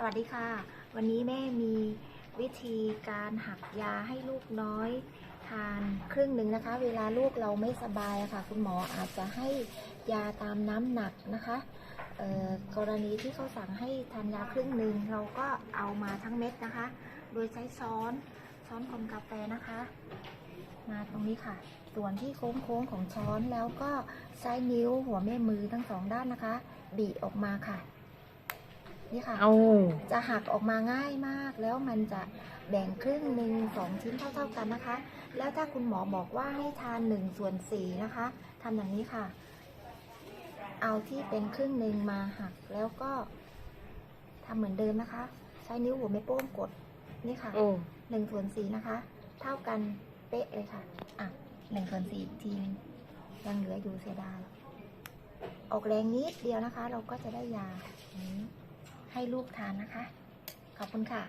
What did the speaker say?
สวัสดีค่ะ วันนี้แม่มีวิธีการหักยาให้ลูกน้อย ทานครึ่งหนึ่งนะคะ เวลาลูกเราไม่สบายะค่ะ คุณหมออาจจะให้ยาตามน้ำหนักนะคะกรณีที่เขาสั่งให้ทานยาครึ่งหนึ่งเราก็เอามาทั้งเม็ดนะคะ โดยใช้ช้อนช้อนคนกาแฟนะคะ มาตรงนี้ค่ะ ส่วนที่โค้งๆของช้อนแล้วก็ใช้นิ้วหัวแม่มือทั้งสองด้านนะคะ บีออกมาค่ะ นี่ค่ะ เอาจะหักออกมาง่ายมาก แล้วมันจะแบ่งครึ่งหนึ่งสองชิ้นเท่า ๆกันนะคะ แล้วถ้าคุณหมอบอกว่าให้ทานหนึ่งส่วนสี่นะคะทำอย่างนี้ค่ะ เอาที่เป็นครึ่งหนึ่งมาหักแล้วก็ทำเหมือนเดิมนะคะ ใช้นิ้วหัวแม่โป้งกดนี่ค่ะโอ้หนึ่งส่วนสี่นะคะ เท่ากันเป๊ะเลยค่ะ อะหนึ่งส่วนสี่อีกทีนึงยังเหลืออยู่เสียดายออกแรงนิดเดียวนะคะ เราก็จะได้ยาอย่างนี้ ให้ลูกทานนะคะ ขอบคุณค่ะ